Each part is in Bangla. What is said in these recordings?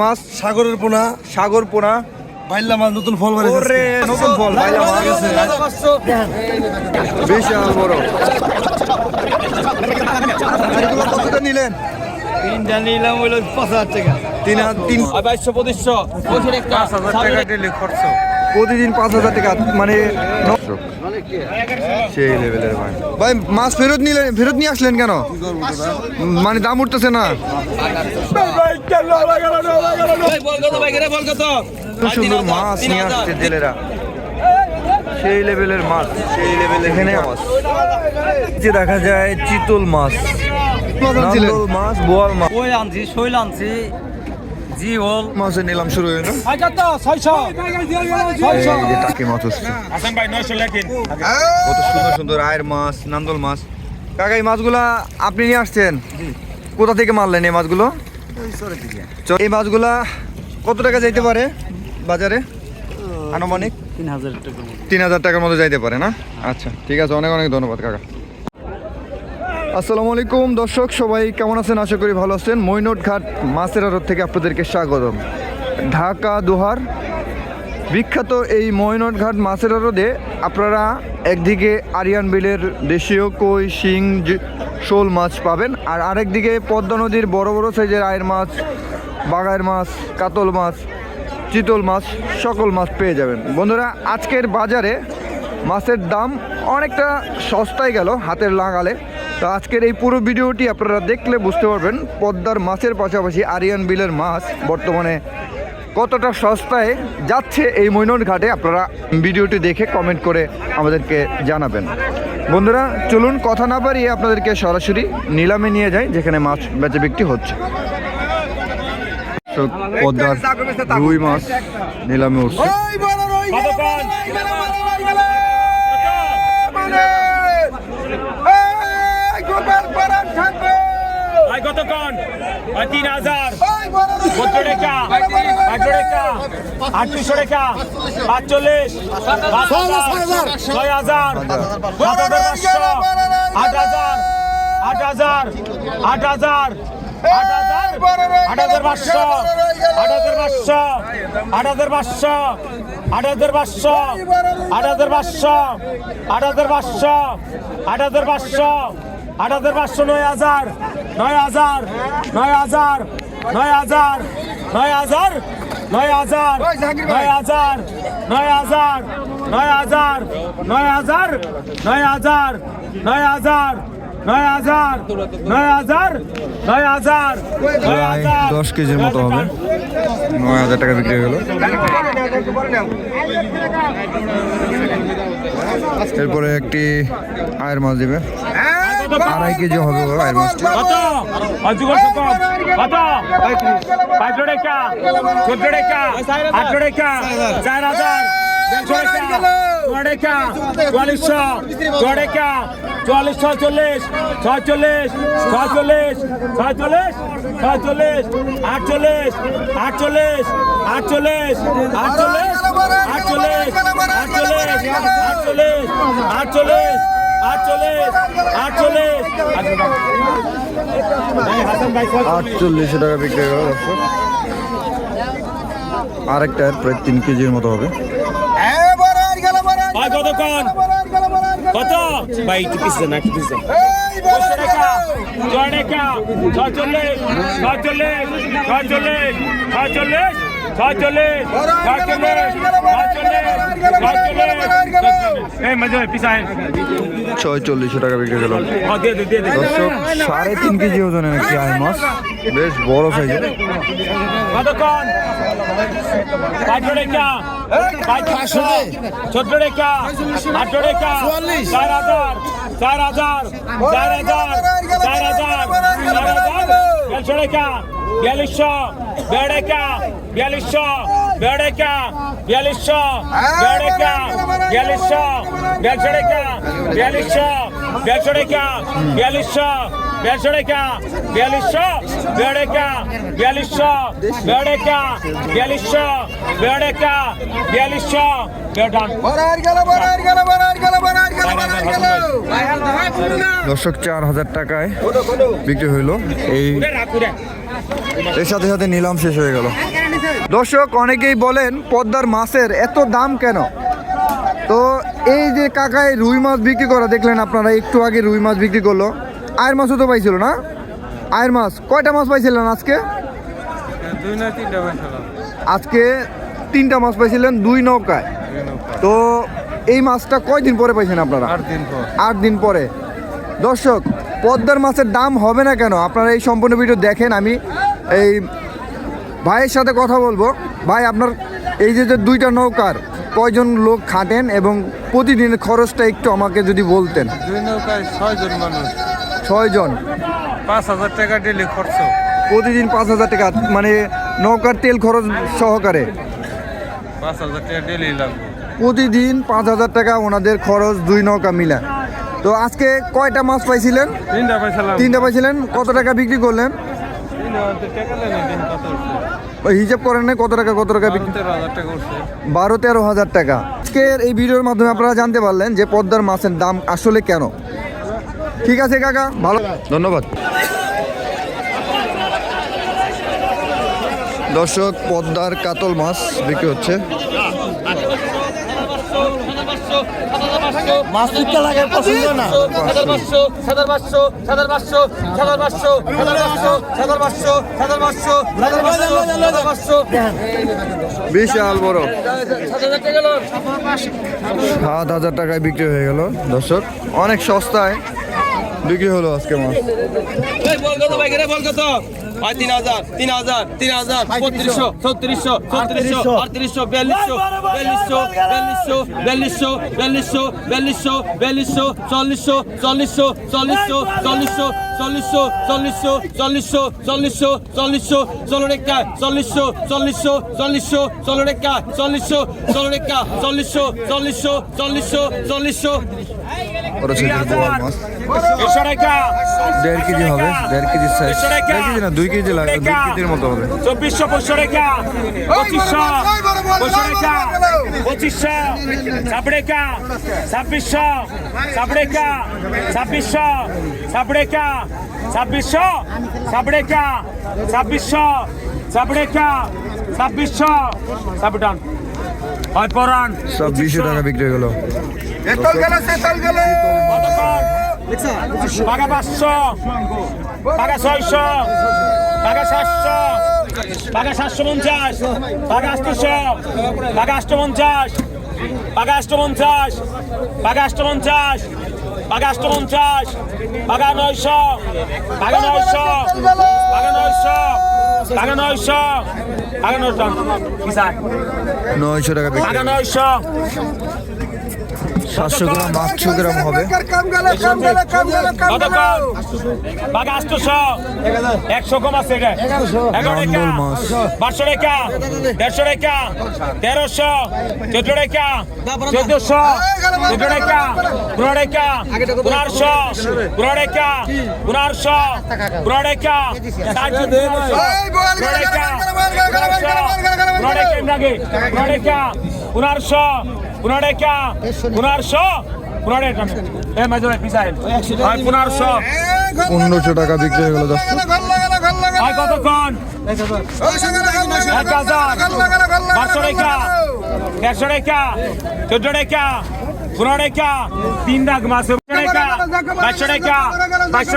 মাছ সাগরের পোনা সাগর পোনা। বাইল্লা মাছ নতুন ফল বাড়ি ওরে নতুন ফল বাইল্লা মাছ। বিশাল বড়। কতটা নিলেন? তিনটা নিলাম হইল পাঁচ হাজার টাকা। তিন তিন আর বাইশশো পঁচিশশো। পাঁচ হাজার টাকা ডেলি খরচ। প্রতিদিন পাঁচ হাজার টাকা মানে সেই লেভেলের ভাই। ভাই মাছ ফেরত নিলেন ফেরত নিয়ে আসলেন কেন? মানে দাম উঠতেছে না। সুন্দর মাছ নিয়ে আসছে জেলেরা। সেই লেভেলের মাছ সেই লেভেলের এখানে মাছ যে দেখা যায় চিতল মাছ। মাছ বোয়াল মাছ। কই আনছি? শৈল আনছি। জি হল মাছের নিলাম শুরু হয়ে গেল। টাকি মাছ হচ্ছে কত সুন্দর সুন্দর আয়ের মাছ নান্দল মাছ। কাকা এই মাছগুলা আপনি নিয়ে আসছেন? কোথা থেকে মারলেন এই মাছগুলো? এই মাছগুলা কত টাকা যাইতে পারে বাজারে? আনুমানিক? তিন হাজার তিন হাজার টাকার মতো যাইতে পারে না? আচ্ছা ঠিক আছে অনেক অনেক ধন্যবাদ কাকা। আসসালামু আলাইকুম দর্শক, সবাই কেমন আছেন? আশা করি ভালো আছেন। মৈনট ঘাট মাছের আড়ত থেকে আপনাদেরকে স্বাগতম। ঢাকা, দোহার, বিখ্যাত এই মৈনট ঘাট মাছের আড়তে আপনারা একদিকে আরিয়ান বিলের দেশীয় কই, শিং শোল মাছ পাবেন আর আরেকদিকে পদ্মা নদীর বড় বড় সাইজের আয়ের মাছ বাগায়ের মাছ, কাতল মাছ, চিতল মাছ, সকল মাছ পেয়ে যাবেন। বন্ধুরা, আজকের বাজারে মাছের দাম অনেকটা সস্তায় গেল হাতের লাগালে তো আজকের এই পুরো ভিডিওটি আপনারা দেখলে বুঝতে পারবেন পদ্মার মাছের পাশাপাশি আরিয়ান বিলের মাছ বর্তমানে কতটা সস্তায় যাচ্ছে এই মৈনট ঘাটে আপনারা ভিডিওটি দেখে কমেন্ট করে আমাদেরকে জানাবেন বন্ধুরা চলুন কথা না পারিয়ে আপনাদেরকে সরাসরি নিলামে নিয়ে যাই যেখানে মাছ বেচা বিক্রি হচ্ছে পদ্মার রুই মাছ নিলামে উঠছে ভাই কতক্ষণ? তিন হাজার চোদ্দ টাকা আঠারো টাকা আটত্রিশশো টাকা পাঁচচল্লিশ ছয় হাজার সাত হাজার পাঁচশো আট হাজার আট হাজার আট হাজার আট হাজার আট হাজার পাঁচশো আট হাজার পাঁচশো আট হাজার পাঁচশো আট হাজার পাঁচশো আট হাজার পাঁচশো আট হাজার পাঁচশো আট হাজার পাঁচশো আট হাজার পাঁচশো নয় হাজার নয় হাজার নয় হাজার নয় হাজার নয় হাজার নয় হাজার নয় হাজার নয় হাজার নয় হাজার নয় হাজার নয় হাজার নয় হাজার নয় হাজার নয় হাজার নয় হাজার নয় হাজার দশ কেজির মতো হবে নয় হাজার টাকা বিক্রি হয়ে গেল এরপরে একটি আয়ের মাছ দিবে আড়াই কেজি হবে ওর আয়ের মাছটি কত অজুগর কত কত পাঁচশো টাকা চোদ্দ টাকা আটশো টাকা চার হাজার দেড়শো টাকা টাকা চুয়াল্লিশশো। টাকা চুয়াল্লিশ ছয়চল্লিশ ছয়চল্লিশ। ছয়চল্লিশ। ছয়চল্লিশ। ছয়চল্লিশ। আটচল্লিশ। আটচল্লিশ। আটচল্লিশ। আটচল্লিশ। আটচল্লিশ আটচল্লিশ। আটচল্লিশ। আটচল্লিশ। আটচল্লিশশো টাকা বিক্রি করা দর্শক। আরেকটা প্রায় তিন কেজির মতো হবে। কতক্ষণ? কত? ভাই একটু পিছিয়ে না একটু পিছিয়ে ছচল্লিশ ছচল্লিশ ছচল্লিশ ছচল্লিশ ছয়চল্লিশশো টাকা বিক্রি গেল হ্যাঁ, দর্শক সাড়ে তিন কেজি ওজনে নাকি আই মাছ। বেশ বড় সাইজের ছোট রেখা আট রেখা চার হাজার। চার হাজার। চার হাজার। চার হাজার। চার হাজার। দেড়শো রেখা বিয়াল্লিশশো। দেড় রেখা বিয়াল্লিশশো। দেড় রেখা বিয়াল্লিশশো দেড় টাকা বিয়াল্লিশশো দেড়শো টাকা বিয়াল্লিশশো দেড়শো টাকা বিয়াল্লিশশো দেড়শো টাকা বিয়াল্লিশশো দেড় টাকা বিয়াল্লিশশো দর্শক চার হাজার টাকায় বিক্রি হইল এই এর সাথে সাথে নিলাম শেষ হয়ে গেল দর্শক অনেকেই বলেন পদ্মার মাছের এত দাম কেন? তো এই যে কাকায় রুই মাছ বিক্রি করা দেখলেন আপনারা একটু আগে রুই মাছ বিক্রি করল। আয়ের মাছও তো পাইছিল না? আয়ের মাছ কয়টা মাছ পাইছিলেন আজকে? আজকে তিনটা মাছ পাইছিলেন দুই নৌকায়। তো এই মাছটা কয়দিন পরে পাইছেন আপনারা? আট দিন পরে। দর্শক পদ্মার মাছের দাম হবে না কেন? আপনারা এই সম্পূর্ণ ভিডিও দেখেন আমি এই ভাইয়ের সাথে কথা বলব। ভাই আপনার এই যে যে দুইটা নৌকার কয়জন লোক খাটেন এবং প্রতিদিনের খরচটা একটু আমাকে যদি বলতেন। দুই নৌকায় ছয়জন মানুষ। ছয়জন। পাঁচ হাজার টাকা ডেলি খরচ। প্রতিদিন পাঁচ হাজার টাকা মানে নৌকার তেল খরচ সহকারে। পাঁচ হাজার টাকা ডেলি লাগবে। প্রতিদিন পাঁচ হাজার টাকা ওনাদের খরচ দুই নৌকা মিলা। তো আজকে কয়টা মাছ পাইছিলেন? তিনটা পাইছিলাম। তিনটা পাইছিলেন। কত টাকা বিক্রি করলেন? হিসাব করেন কত টাকা কত টাকা বারো তেরো হাজার টাকা। আজকের এই ভিডিওর মাধ্যমে আপনারা জানতে পারলেন যে পদ্মার মাছের দাম আসলে কেন। ঠিক আছে কাকা? ভালো। ধন্যবাদ। দর্শক পদ্মার কাতল মাছ বিক্রি হচ্ছে। মাছ টিকা লাগে পছন্দ না। সাদার পাঁচশো সাদার পাঁচশো সাদার পাঁচশো সাদার পাঁচশো সাদার পাঁচশো সাদার পাঁচশো সাদার পাঁচশো সাদার পাঁচশো বিশাল বড়। সাত হাজার সাত টাকায় বিক্রি হয়ে গেল দর্শক। অনেক সস্তায় বিক্রি হলো আজকে মাছ। বল কত ভাই বল কত? ভাই তিন হাজার তিন হাজার তিন হাজার বত্রিশশো ছত্রিশশো ছত্রিশশো আটত্রিশশো। বিয়াল্লিশশো বিয়াল্লিশশো বিয়াল্লিশশো বিয়াল্লিশশো বিয়াল্লিশশো বিয়াল্লিশশো চল্লিশশো চল্লিশশো চল্লিশশো চল্লিশশো চল্লিশশো চল্লিশশো চল্লিশশো চল্লিশশো চল্লিশশো ষোলো রেখা চল্লিশশো চল্লিশশো চল্লিশশো ষোলো রেখা চল্লিশশো ষোলো রেখা চল্লিশশো চল্লিশশো চল্লিশশো। চল্লিশশো দেড় কেজি হবে দেড় কেজি সাইজ। দেড় কেজি না দুই কেজি লাগবে দুই কেজির মতো হবে। চব্বিশশো পঁচিশশো টাকা পঁচিশশো। পঁচিশশো টাকা পঁচিশশো। ছাব্বিশশো। ছাব্বিশশো। ছাব্বিশশো সাবড়েকা ছাব্বিশশো সাবড়েকা ছাব্বিশশো। সাবডান হয় পরান ছাব্বিশশো টাকা বিক্রি হয়ে গেল। পাকা পাঁচশো পাকা ছয়শো পাকা সাতশো পাকা সাতশো পঞ্চাশ পাকা আটশো পাকা আষ্ট পঞ্চাশ পাকা আষ্ট পঞ্চাশ পাকা আষ্ট পঞ্চাশ। বাঘা পঞ্চাশ বাঘা নয়শো বাঘা নয়শো বাঘা নয়শো বাঘা নয়শো বাঘা নয়শো। নয়শো টাকা বাঘা নয়শো। সাতশো গ্রাম আটশো গ্রাম হবে একশো কম আছে লাঙ্গল মাছ বারোশো রেখা দেড়শো রেখা তেরোশো চোদ্দ রেখা চোদ্দশো চোদ্দ রেখা পনেরো রেখা পনেরোশো পনেরো পনেরোশো পনেরো টাকা এ মাঝে পিসাইল পনেরোশো পনেরোশো টাকা বিক্রি হয়ে গেল দশ আর কতক্ষণ? এক হাজার পাঁচশো চোদ্দ পনেরো টাকা। তিন মাস বাইশশো বাইশশো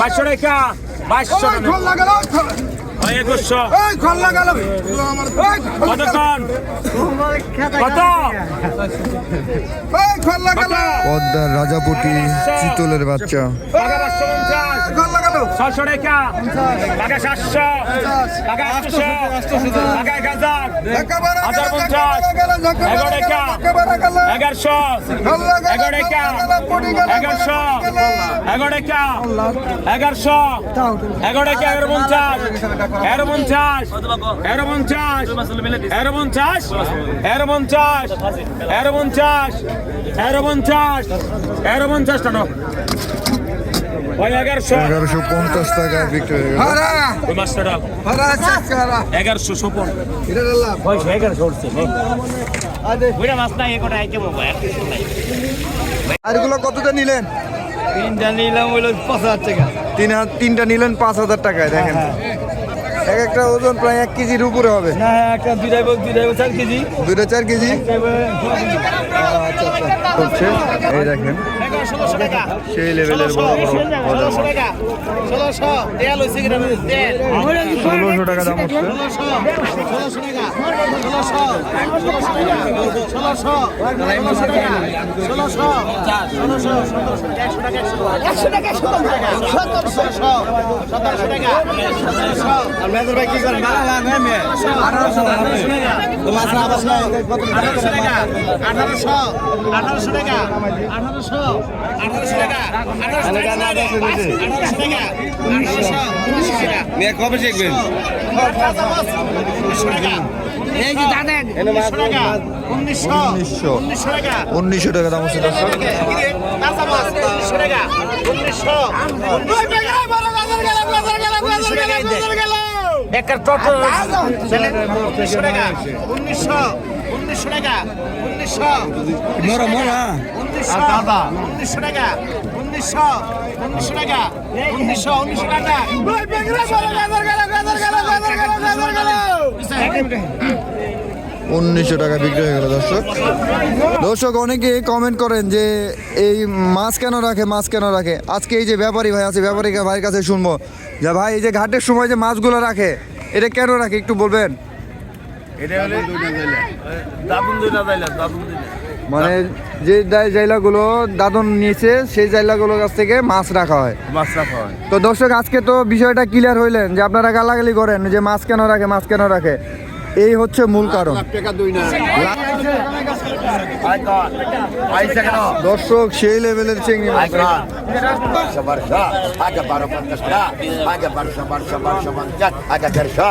বাইশশো বাইশশো একুশশো। কতক্ষণ? কত? পদ্মার রাজাপটি চিতলের বাচ্চা। ছশো টাকা টাকা সাতশো টাকা আটশো টাকা এক হাজার হাজার পঞ্চাশ এগারো টাকা এগারোশো এগারো টাকা এগারোশো এগারো টাকা এগারোশো এগারো টাকা এগারো পঞ্চাশ এগারো পঞ্চাশ এগারো পঞ্চাশ এগারো পঞ্চাশ এগারো পঞ্চাশ এগারো পঞ্চাশ এগারো পঞ্চাশ এগারো পঞ্চাশ টানো। এগারোশো। এগারোশো পঞ্চাশ টাকা বিক্রি হয়ে এগারোশো সোপন কতটা নিলেন? তিনটা নিলাম হইল পাঁচ হাজার টাকা। তিন হাজার তিনটা নিলেন পাঁচ হাজার টাকায় দেখেন। এক একটা ওজন প্রায় এক কেজির উপরে হবে। না একটা দুইটাই বল দুইটাই চার কেজি। দুইটা চার কেজি? হচ্ছে এই দেখেন। সেই লেভেলের বড় বড় ষোলোশো টাকা। দাম হচ্ছে। ষোলোশো টাকা। মেজর ভাই কি করেন? বাংলা নয় মে আঠারোশো আঠারোশো টাকা। আঠারোশো আঠারোশো আঠারোশো টাকা। আঠারোশো আঠারোশো টাকা। আঠারোশো উনিশশো টাকা। দাম হচ্ছে উনিশশো একটা টোটো উনিশশো টাকা উনিশশো উনিশশো টাকা উনিশশো। মরা মরা উনিশশো উনিশশো টাকা উনিশশো উনিশশো টাকা উনিশশো উনিশশো টাকা। উনিশশো টাকা বিক্রি হয়ে গেল দর্শক। দর্শক অনেকে কমেন্ট করেন যে এই মাছ কেন রাখে মাছ কেন রাখে? আজকে এই যে ব্যাপারী ভাই আছে ব্যাপারী ভাইয়ের কাছে শুনব। যে ভাই এই যে ঘাটের সময় যে মাছগুলো রাখে এটা কেন রাখে একটু বলবেন? মানে যে জাইলাগুলো দাদন নিয়েছে সেই জাইলাগুলোর কাছ থেকে মাছ রাখা হয়। মাছ রাখা হয়। তো দর্শক আজকে তো বিষয়টা ক্লিয়ার হইলেন যে আপনারা গালাগালি করেন যে মাছ কেন রাখে মাছ কেন রাখে। এই হচ্ছে মূল কারণ। দর্শক সেই লেভেলের চিংড়ি মাছ। আগে বারো পঞ্চাশ আগে বারোশো বারোশো বারোশো পঞ্চাশ আগে দেড়শো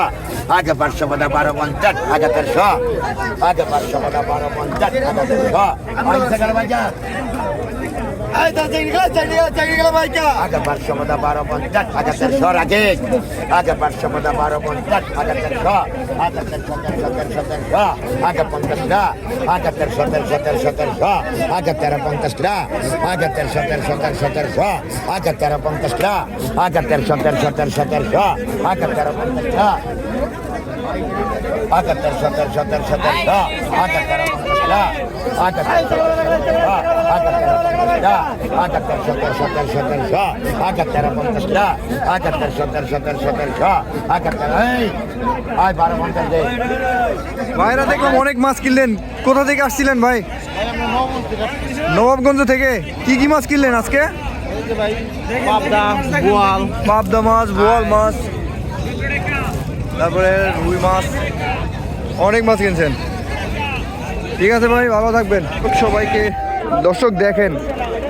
আগে বারোশো বাদা বারো পঞ্চাশ আগে দেড়শো আগে বারোশো বাদা বারো পঞ্চাশ আগে দেড়শো আইসা গেল বাজার আগে পাঁচশো মতো বারো পঞ্চাশ আগে চারশো রাজেশ আগে পাঁচশো মতো বারো পঞ্চাশ আগে চারশো আগে চারশো চারশো চারশো আগে পঞ্চাশটা আগে তেরশো তেরশো তেরশো তেরশো আগে তেরো পঞ্চাশটা আগে তেরশো তেরশো তেরশো তেরশো আগে তেরো পঞ্চাশটা আগে তেরশো তেরশো তেরশো তেরশো আগে তেরো পঞ্চাশটা আগে তেরশো তেরশো তেরশো তেরশো আগে তেরো পঞ্চাশটা আগে তেরো ভাইরা দেখলাম অনেক মাছ কিনলেন। কোথা থেকে আসছিলেন ভাই? নবাবগঞ্জ থেকে। কি কি মাছ কিনলেন আজকে? পাবদা মাছ, বোয়াল মাছ, তারপরে রুই মাছ, অনেক মাছ কিনছেন। ঠিক আছে ভাই, ভালো থাকবেন। সবাইকে দর্শক দেখেন,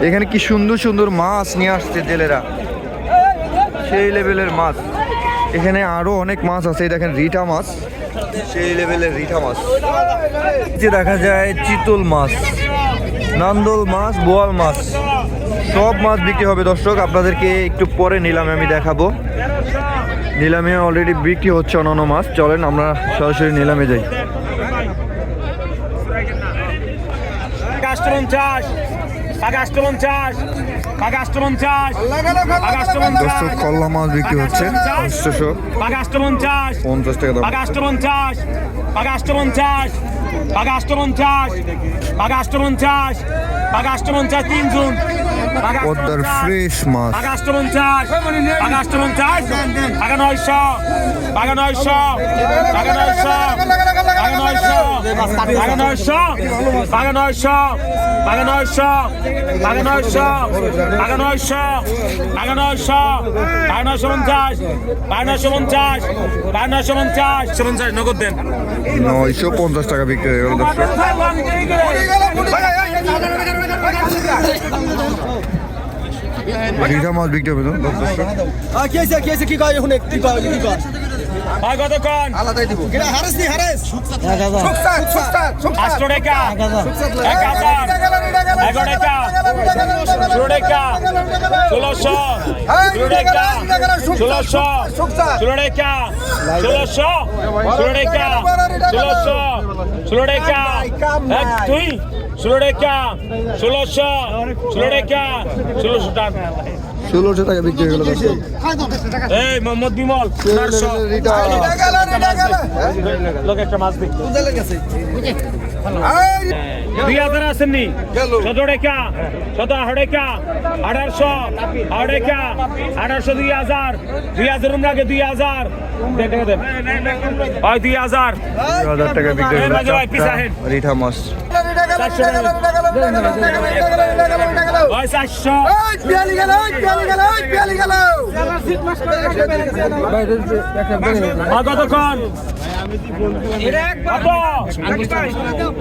এখানে কি সুন্দর সুন্দর মাছ নিয়ে আসছে জেলেরা। সেই লেভেলের মাছ। এখানে আরও অনেক মাছ আছে দেখেন রিঠা মাছ। সেই লেভেলের রিঠা মাছ। যে দেখা যায় চিতল মাছ, নান্দল মাছ, বোয়াল মাছ। সব মাছ বিক্রি হবে দর্শক, আপনাদেরকে একটু পরে নিলামে আমি দেখাবো। নিলামে অলরেডি বিক্রি হচ্ছে অন্যান্য মাছ। চলেন, আমরা সরাসরি নিলামে যাই। পঞ্চাশ আগস্ট পঞ্চাশ আগস্ট পঞ্চাশ পাঁচশো পঞ্চাশ কল্লা মাছ বিক্রি হচ্ছে। পাঁচশো পাঁচশো পঞ্চাশ পঞ্চাশ টাকা পাঁচশো পঞ্চাশ আগস্ট পঞ্চাশ আগস্ট পঞ্চাশ পাঁচশো পঞ্চাশ পাঁচশো পঞ্চাশ তিনজন। পদ্মার। ফ্রেশ মাছ আগাস্ট পঞ্চাশ আগাস্ট পঞ্চাশ আগা নয়শো আগা নয়শো আগা নয়শো আগা নয়শো আগা নয়শো আগা নয়শো আগা নয়শো আগা নয়শো আগা নয়শো আগা নয়শো আগা নয়শো পঞ্চাশ আগা নয়শো পঞ্চাশ আগা নয়শো পঞ্চাশ পঞ্চাশ নগদ দেন নয়শো পঞ্চাশ টাকা বিক্রি হয়ে গেল রিঠা মাছ বিক্রি হবে তো কি আছে কি আছে কি কয় শুনে কি কয় কি কয় ষোলোশো ষোলোশো ষোলোশো ষোলোশো ষোলোশো ষোলোশো এক দুই ষোলো টাকা ষোলোশো ষোলো টাকা ষোলোশো টাকা। ষোলোশো টাকা বিক্রি হয়ে গেল এই মোহাম্মদ বিমল লোক একটা মাছ দুই হাজার আসেননি শত টাকা শত আড়াইকা আঠারশো আড়াইকা আঠারশো দুই হাজার দুই হাজার লাগে দুই হাজার। ওই দুই হাজার। টাকা বিক্রি রিঠা মাছ কতক্ষণ?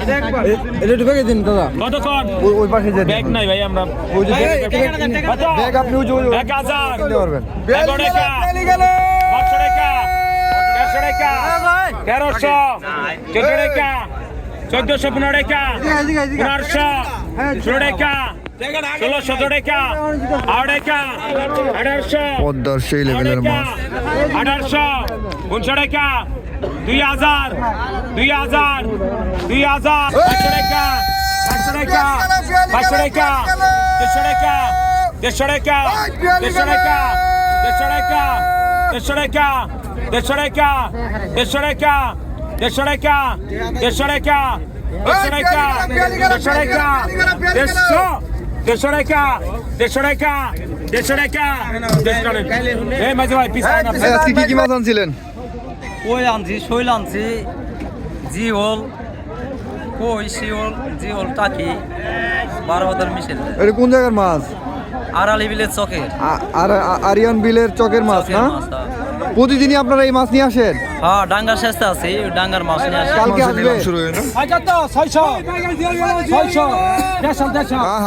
এটা একটু ব্যাগে দিন দাদা। কতক্ষণ ওই পাশে যে ব্যাগ নাই ভাই আমরা। ওই যে ব্যাগ আপনি ওই যে 1000 দিতে পারবেন। 100 টাকা 500 টাকা 100 টাকা 1300 14 টাকা 1415 টাকা 1500 16 টাকা পদ্মার সেই লেভেলের মাছ আঠারোশো। উনশো টাকা দুই হাজার দুই হাজার দুই হাজার পাঁচশো টাকা পাঁচশো টাকা পাঁচশো টাকা দেড়শো টাকা দেড়শো টাকা দেড়শো টাকা দেড়শো টাকা দেড়শো টাকা দেড়শো টাকা দেড়শো টাকা দেড়শো টাকা দেড়শো টাকা দেড়শো টাকা দেড়শো টাকা দেড়শো দেড়শো টাকা দেড়শো টাকা দেড়শো টাকা দেড়শো টাকা এই মাঝে ভাই পিছনে না ভাই, আজকে কি কি মাছ আনছিলেন কই আনছি শৈল আনছি। জিওল কই শিওল হল টাকি বারো হাজার মিশেল। এটা কোন জায়গার মাছ? আড়ালি বিলের চকের। আর আরিয়ান বিলের চকের মাছ না? হ্যাঁ। প্রতিদিনই আপনারা এই মাছ নিয়ে আসেন হ্যাঁ ডাঙ্গার শেষে আছি ডাঙ্গার মাছ নিয়ে আসি কালকে আসবে শুরু হয়ে না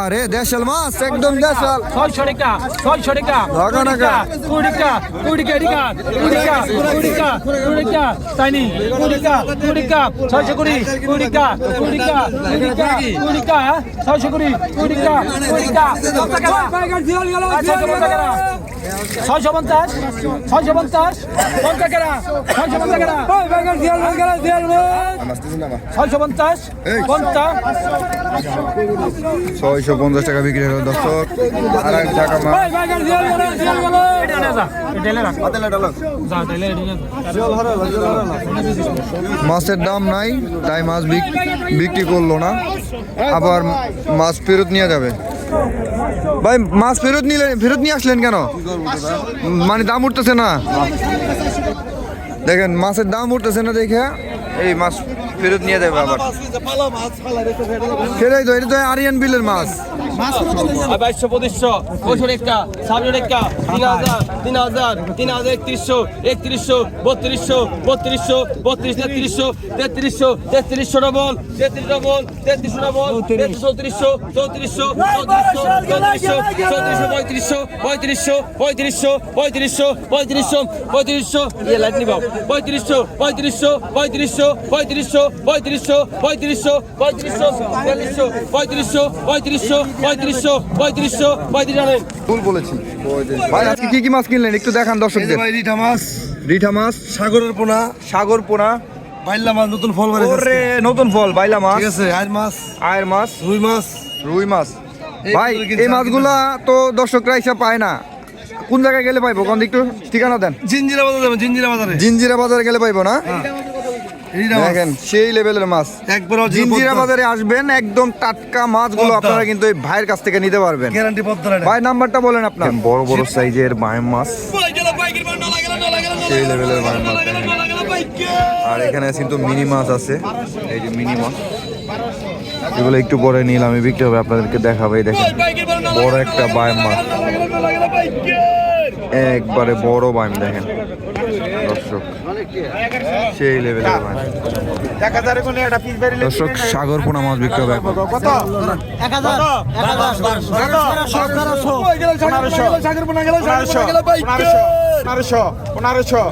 আরে দেশাল মাছ একদম দেশাল 600 টাকা 600 টাকা টাকা নাকা 20 টাকা 20 টাকা 20 টাকা 20 টাকা 20 টাকা তাই নি 20 টাকা 20 টাকা 600 কুড়ি 20 টাকা 20 টাকা 20 টাকা 20 টাকা 600 কুড়ি 20 টাকা 20 টাকা 10 টাকা 10 টাকা 10 টাকা ছয়শো পঞ্চাশ ছয়শো পঞ্চাশ পঞ্চাশ টাকা ছয়শো পঞ্চাশ টাকা। ছয়শো পঞ্চাশ পঞ্চাশ। ছয়শো পঞ্চাশ টাকা বিক্রি হলো দর্শক। এক টাকা মাছের দাম নাই তাই মাছ বিক্রি করল না। আবার মাছ ফেরত নিয়ে যাবে। ভাই মাছ ফেরত নিলে ফেরত নিয়ে আসলেন কেন? মানে দাম উঠতেছে না। দেখেন মাছের দাম উঠতেছে না দেখে। এই মাছ ফেরত নিয়ে যাবে আবার। সেটাই তো এটা তো আরিয়ান বিলের মাছ। বাইশশো পঁচিশশো পঁয়ষট্টি টাকা ছাব্বিশ টাকা তিন হাজার তিন হাজার তিন হাজার একত্রিশশো একত্রিশশো বত্রিশশো বত্রিশশো বত্রিশ তেত্রিশশো তেত্রিশশো তেত্রিশশো ডবল তেত্রিশ ডবল তেত্রিশশো ডবল চৌত্রিশশো চৌত্রিশশো চৌত্রিশশো চৌত্রিশশো চৌত্রিশশো পঁয়ত্রিশশো পঁয়ত্রিশশো পঁয়ত্রিশশো পঁয়ত্রিশশো পঁয়ত্রিশশো পঁয়ত্রিশশো ইয়ে লাইট পঁয়ত্রিশশো পঁয়ত্রিশশো পঁয়ত্রিশশো পঁয়ত্রিশশো পঁয়ত্রিশশো পঁয়ত্রিশশো পঁয়ত্রিশশো বিয়াল্লিশশো পঁয়ত্রিশশো পঁয়ত্রিশশো পঁয়ত্রিশশো পঁয়ত্রিশশো পঁয়ত্রিশ জানেন ভুল বলেছি। ভাই আজকে কি কি মাছ কিনলেন? একটু দেখান দর্শকদের। ভাই রিঠা মাছ। রিঠা মাছ। সাগরের পোনা। সাগর পোনা। বাইল্লা মাছ নতুন ফল ওরে নতুন ফল বাইলা মাছ। ঠিক আছে আর মাছ। আয়ের মাছ। রুই মাছ। রুই মাছ। ভাই এই মাছগুলা তো দর্শকরা হিসাব পায় না। কোন জায়গায় গেলে পাইবো? কোন একটু ঠিকানা দেন। জিঞ্জিরা বাজার জিঞ্জিরা বাজারে। জিঞ্জিরা বাজারে গেলে পাইবো না? মাছ দেখেন সেই লেভেলের মাছ একবার জিঞ্জিরা বাজারে আসবেন একদম টাটকা মাছগুলো আপনারা কিন্তু এই ভাইয়ের কাছ থেকে নিতে পারবেন গ্যারান্টি ভাই নাম্বারটা বলেন আপনার বড় বড় সাইজের বাইম মাছ সেই লেভেলের বাইম মাছ আর এখানে কিন্তু মিনি মাছ আছে এই যে মিনি মাছ এগুলো একটু পরে নিলাম আমি বিক্রি হবে আপনাদেরকে দেখাবো এই দেখেন বড় একটা বাইম মাছ একবারে বড় বাইম দেখেন সেই লেভেলের মাছ দর্শক সাগর পোনা মাছ বিক্রি হবে পনেরোশো পনেরোশো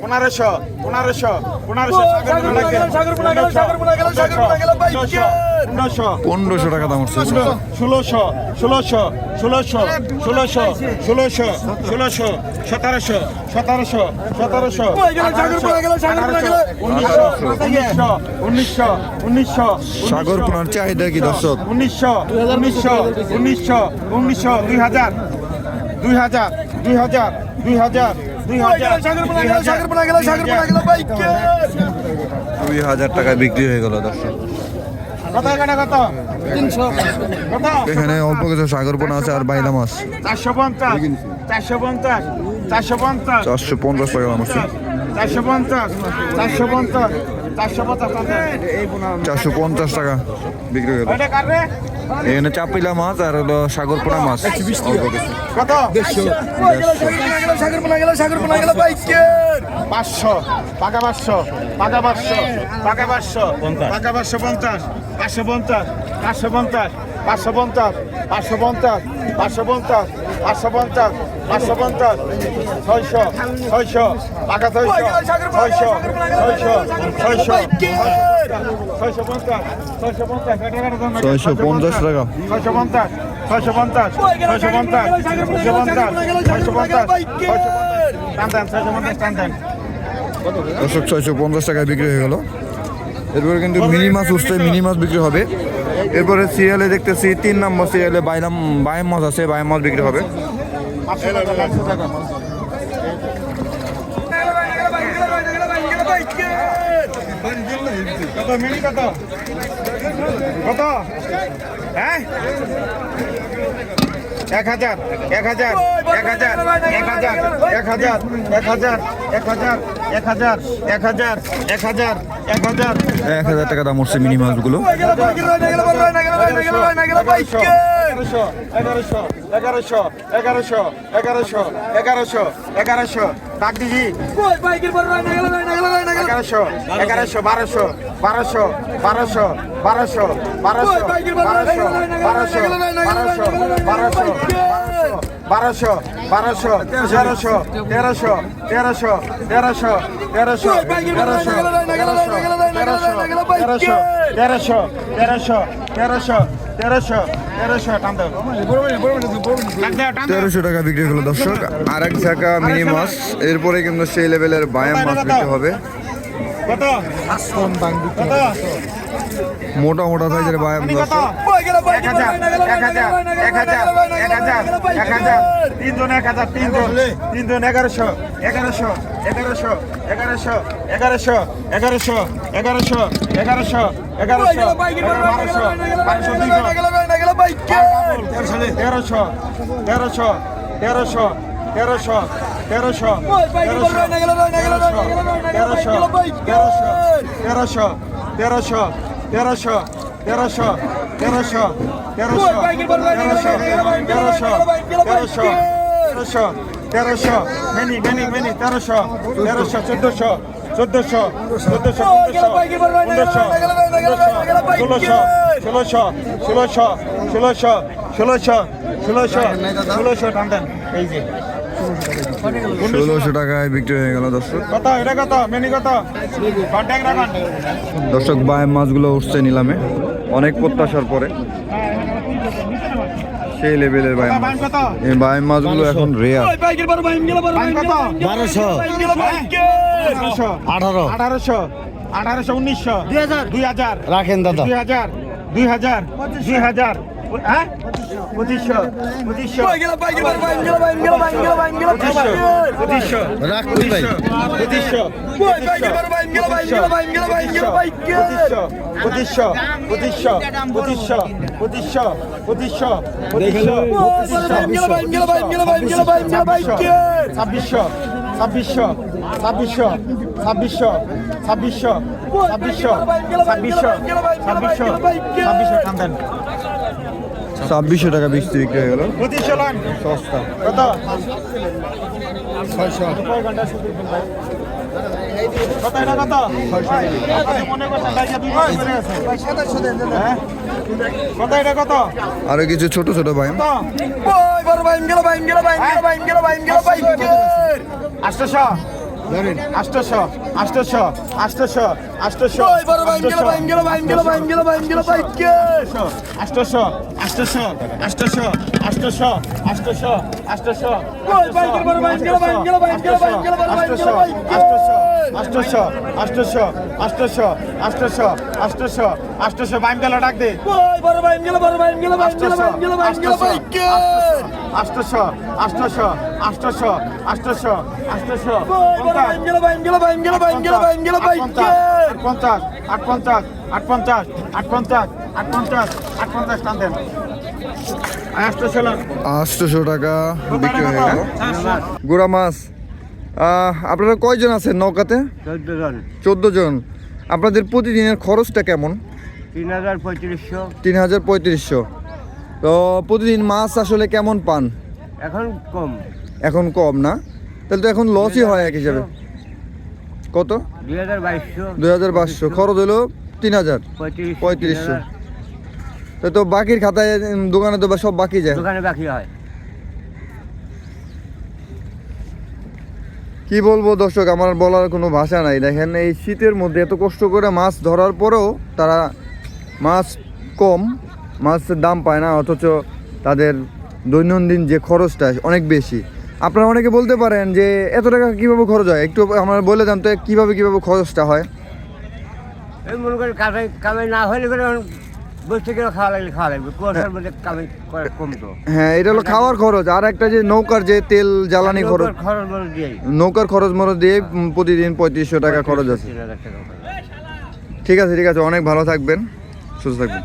পনেরোশো পনেরোশো পনেরোশো সাগর পোনা গেল সাগর পোনা গেল সাগর পোনা গেল সাগর পোনা গেল পনেরোশো। টাকা দাম উঠছে ষোলোশো ষোলোশো ষোলোশো ষোলোশো ষোলোশো ষোলোশো সতেরোশো সতেরোশো সতেরোশো উনিশশো উনিশশো উনিশশো সাগর পোনার চাহিদা কি দর্শক? উনিশশো উনিশশো উনিশশো উনিশশো দুই হাজার দুই হাজার দুই হাজার দুই হাজার দুই হাজার টাকায় বিক্রি হয়ে গেল দর্শক কত কাটা কত তিনশো কত এখানে অল্প কিছু সাগর পোনা আছে আর বাইলা মাছ। চারশো পঞ্চাশ। চারশো পঞ্চাশ। চারশো পঞ্চাশ। চারশো পঞ্চাশ টাকা দাম আছে চারশো পঞ্চাশ। চারশো পঞ্চাশ। চারশো পঞ্চাশ। চারশো পঞ্চাশ টাকা বিক্রি হয়ে কাটবে এখানে চাপিলা মাছ আর হলো সাগরপোনা মাছ। অল্প কিছু। কত পাঁচশো পাকা পাঁচশো পাকা পাঁচশো পাকা পাঁচশো পাকা পাঁচশো পঞ্চাশ পাঁচশো পঞ্চাশ পাঁচশো পঞ্চাশ পাঁচশো পঞ্চাশ পাঁচশো পঞ্চাশ পাঁচশো পঞ্চাশ পাঁচশো পঞ্চাশ পাঁচশো পঞ্চাশ ছয়শো ছয়শো পাকা ছয়শো ছয়শো ছয়শো ছয়শো ছয়শো পঞ্চাশ ছয়শো পঞ্চাশ ছয়শো পঞ্চাশ টাকা। ছয়শো পঞ্চাশ ছয়শো পঞ্চাশ ছয়শো পঞ্চাশ ছয়শো পঞ্চাশ ছয়শো পঞ্চাশ টান দেন ছয়শো পঞ্চাশ টান দেন দর্শক ছয়শো পঞ্চাশ টাকায় বিক্রি হয়ে গেল। এরপরে কিন্তু মিনি মাছ উঠছে মিনি মাছ বিক্রি হবে। এরপরে সিরিয়ালে দেখতেছি তিন নম্বর সিরিয়ালে বাইলাম বায়াম মাছ আছে বায়াম মাছ বিক্রি হবে। কত মিনি কত কত হ্যাঁ এক হাজার এক হাজার এক হাজার এক হাজার এক হাজার এক হাজার এক হাজার এক হাজার এক হাজার এক হাজার এক হাজার এক হাজার টাকা দাম উঠছে মিনি মাছগুলো এগারোশো এগারোশো এগারোশো এগারোশো এগারোশো এগারোশো এগারোশো ডাক দিঘি এগারোশো এগারোশো বারোশো বারোশো বারোশো বারোশো বারোশো বারোশো বারোশো বারোশো বারোশো বারোশো তেরোশো তেরোশো তেরোশো তেরোশো তেরোশো তেরোশো তেরোশো তেরোশো তেরোশো তেরোশো তেরোশো তেরোশো তেরোশো টাকা বিক্রি হলো দর্শক। আর এক জায়গা মিনি মাছ। এরপরে কিন্তু সেই লেভেলের বায়াম মাছ বিক্রি হবে। কত? কত? মোটা মোটা সাইজের বায়াম কত দর্শক এক হাজার এক হাজার এক হাজার এক হাজার এক হাজার তিনজন এক হাজার তিনজন তিনজন এগারোশো এগারোশো এগারোশো এগারোশো এগারোশো এগারোশো এগারোশো এগারোশো এগারোশো বারোশো বারোশো দুইশো তেরোশো তেরোশো তেরোশো তেরোশো তেরোশো তেরোশো তেরোশো তেরোশো তেরোশো তেরোশো তেরোশো তেরোশো তেরোশো তেরোশো তেরোশো তেরোশো তেরোশো মেনি মেনি মেনি তেরোশো তেরোশো চোদ্দশো চোদ্দশো চোদ্দশো পনেরোশো ষোলোশো ষোলোশো ষোলোশো ষোলোশো ষোলোশো ষোলোশো ষোলোশো টান এই যে ষোলোশো টাকায় বিক্রি হয়ে গেল দর্শক। কত? এটা কত? মেনি কত? কন্ট্যাক্ট রাখান। দর্শক বায়াম মাছগুলো উঠছে নিলামে। অনেক প্রত্যাশার পরে। সেই লেভেলের বায়াম মাছ। এই বায়াম মাছগুলো এখন রেয়ার বারোশো। আঠারোশো আঠারো। আঠারোশো। আঠারোশো উনিশশো। দুই হাজার। দুই হাজার। রাখেন দাদা। দুই হাজার। দুই হাজার। দুই হাজার। হ্যাঁ পঁচিশশো পঁচিশশো পঁচিশশো পঁচিশশো পঁচিশশো পঁচিশশো পঁচিশশো পঁচিশশো পঁচিশশো ছাব্বিশশো ছাব্বিশশো ছাব্বিশশো ছাব্বিশশো ছাব্বিশশো ছাব্বিশশো ছাব্বিশশো ছাব্বিশশো ছাব্বিশশো টান ছাব্বিশশো টাকা বিস্তি বিক্রি হয়ে গেল। সস্তা। আরও কিছু ছোট ছোট ভাই। আটশো আষ্টশো আষ্টশো আষ্টশো আষ্টশো আষ্টশো আষ্টশো আষ্টশো আষ্টশো আষ্টশো আষ্টশো আষ্টশো আষ্টশো আষ্টশো আষ্টশো আষ্টশো আষ্টশো আষ্টশো বাইম গেল ডাক দে আষ্টশো আষ্টশো আষ্টশো আষ্টশো আষ্টশো পঞ্চাশ আট পঞ্চাশ আট পঞ্চাশ আট পঞ্চাশ আট পঞ্চাশ আট পঞ্চাশ টান দেন। আষ্টশো আটশোশো টাকা বিক্রি হয়ে গেল। গোড়া মাছ। আপনারা কয়জন আছেন নৌকাতে? চোদ্দ চোদ্দ জন আপনাদের প্রতিদিনের খরচটা কেমন? তিন হাজার পঁয়ত্রিশশো। তিন হাজার পঁয়ত্রিশশো। তো প্রতিদিন মাছ আসলে কেমন পান? এখন কম। এখন কম না? তাহলে তো এখন লসই হয় এক হিসাবে। কত? দুই হাজার বাইশশো। খরচ হলো তিন হাজার। পঁয়ত্রিশশো। তো তো বাকির খাতায় দোকানে তো সব বাকি যায়। দোকানে বাকি হয়। কি বলব দর্শক আমার বলার কোনো ভাষা নাই। দেখেন এই শীতের মধ্যে এত কষ্ট করে মাছ ধরার পরেও তারা মাছ কম। মাছের দাম পায় না অথচ তাদের দৈনন্দিন যে খরচটা অনেক বেশি। আপনারা অনেকে বলতে পারেন যে এত টাকা কীভাবে খরচ হয়? একটু আমার বলে দেন তো কীভাবে কীভাবে খরচটা হয়? মনে করি কামাই কামাই না হলে করে খাওয়া লাগলে খাওয়া লাগবে। কুয়াশার মধ্যে কামাই করা কমতো। হ্যাঁ এটা হলো খাওয়ার খরচ। আর একটা যে নৌকার যে তেল জ্বালানি খরচ নৌকার খরচ নৌকার মরচ দিয়ে প্রতিদিন পঁয়ত্রিশশো টাকা খরচ আছে। ঠিক আছে ঠিক আছে অনেক ভালো থাকবেন সুস্থ থাকবেন।